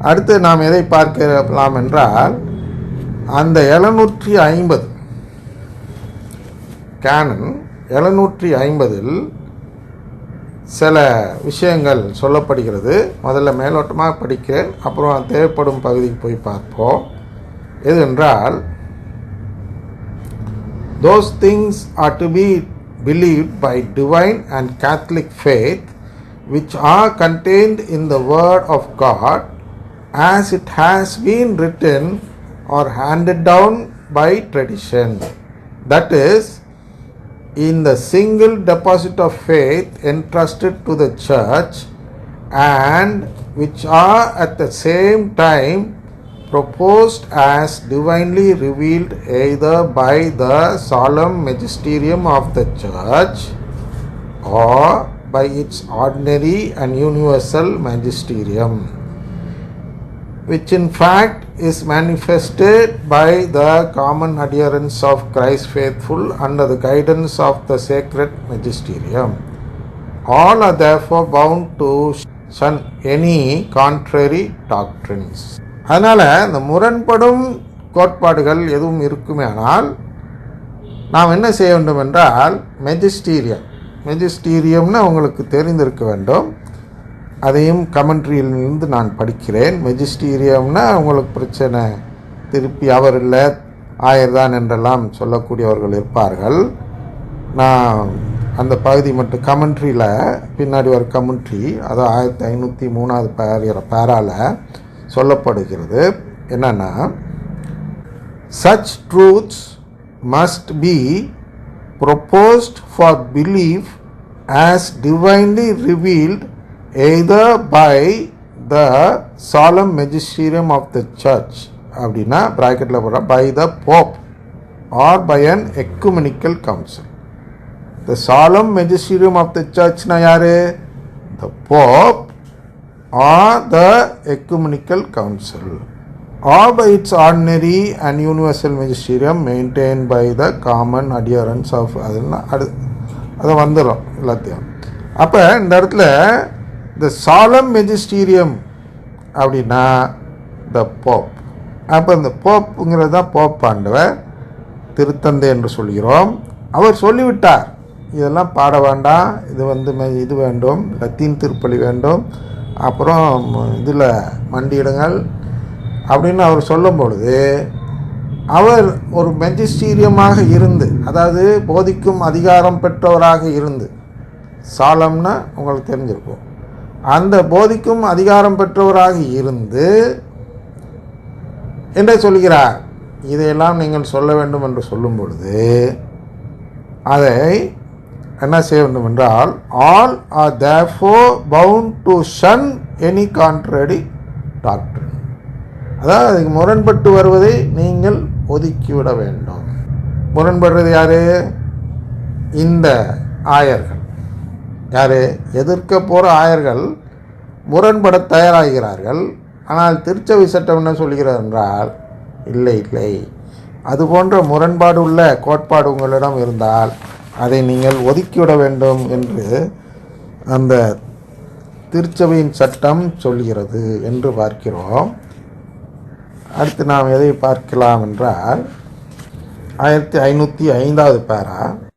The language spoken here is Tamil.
அடுத்து நாம் எதை பார்க்கலாம் என்றால் அந்த எழுநூற்றி ஐம்பது கேனன் எழுநூற்றி ஐம்பதில் சில விஷயங்கள் சொல்லப்படுகிறது. முதல்ல மேலோட்டமாக படிக்கிறேன் அப்புறம் தேவைப்படும் பகுதிக்கு போய் பார்ப்போம். எது என்றால் those things are to be believe by divine and Catholic faith which are contained in the word of God as it has been written or handed down by tradition. That is, in the single deposit of faith entrusted to the church, and which are at the same time proposed as divinely revealed either by the solemn magisterium of the church or by its ordinary and universal magisterium, which in fact is manifested by the common adherence of Christ faithful under the guidance of the sacred magisterium. All are therefore bound to shun any contrary doctrines. அதனால் இந்த முரண்படும் கோட்பாடுகள் எதுவும் இருக்குமே ஆனால் நாம் என்ன செய்ய வேண்டும் என்றால் மெஜிஸ்டீரியம் மெஜிஸ்டீரியம்னு உங்களுக்கு தெரிந்திருக்க வேண்டும் அதையும் கமெண்ட்ரியிலிருந்து நான் படிக்கிறேன். மெஜிஸ்டீரியம்னா அவங்களுக்கு பிரச்சனை. திருப்பி அவர் இல்லை ஆயர்தான் என்றெல்லாம் சொல்லக்கூடியவர்கள் இருப்பார்கள். நான் அந்த பகுதி மட்டும் கமெண்ட்ரியில் பின்னாடி ஒரு கமெண்ட்ரி அது ஆயிரத்தி ஐநூற்றி மூணாவது பேர பேரால் சொல்லப்படுகிறது. என்னென்னா such truths must be proposed for belief as divinely revealed either by the solemn magisterium of the church அப்படின்னா ப்ராக்கெட்டில் போகிறோம் by the pope or by an ecumenical council the solemn magisterium of the சர்ச்னா யார்? The pope or the ecumenical council or by its ordinary and universal magisterium maintain by the common adherence of அதுன்னா அடு அதை வந்துடும் எல்லாத்தையும். அப்போ இந்த இடத்துல இந்த சாலம் மெஜிஸ்டீரியம் அப்படின்னா த போப் அப்போ இந்த போப்புங்கிறது தான் போப் ஆண்டவர் திருத்தந்தை என்று சொல்கிறோம். அவர் சொல்லிவிட்டார் இதெல்லாம் பாட வேண்டாம் இது வந்து இது வேண்டும் லத்தீன் திருப்பலி வேண்டும் அப்புறம் இதில் மண்டியிடுங்கள் அப்படின்னு அவர் சொல்லும் பொழுது அவர் ஒரு மெஜிஸ்டீரியமாக இருந்து அதாவது போதிக்கும் அதிகாரம் பெற்றவராக இருந்து சாலம்னா உங்களுக்கு தெரிஞ்சிருக்கும். அந்த போதிக்கும் அதிகாரம் பெற்றவராக இருந்து என்ன சொல்கிறார் இதையெல்லாம் நீங்கள் சொல்ல வேண்டும் என்று சொல்லும் பொழுது அதை என்ன செய்ய வேண்டும் என்றால் all are therefore bound to shun any contrary doctrine அதாவது அதுக்கு முரண்பட்டு வருவதை நீங்கள் ஒதுக்கிவிட வேண்டும். முரண்படுறது யாரு? இந்த ஆயர்கள். யாரு? எதிர்க்க போகிற ஆயர்கள் முரண்பட தயாராகிறார்கள். ஆனால் திருச்சபை சட்டம் என்ன சொல்கிறார் என்றால் இல்லை இல்லை. அது போன்ற முரண்பாடு உள்ள கோட்பாடு உங்களிடம் இருந்தால் அதை நீங்கள் ஒதுக்கிவிட வேண்டும் என்று அந்த திருச்சபையின் சட்டம் சொல்கிறது என்று பார்க்கிறோம். அடுத்து நாம் எதை பார்க்கலாம் என்றால் ஆயிரத்தி ஐநூற்றி ஐந்தாவது பேரா.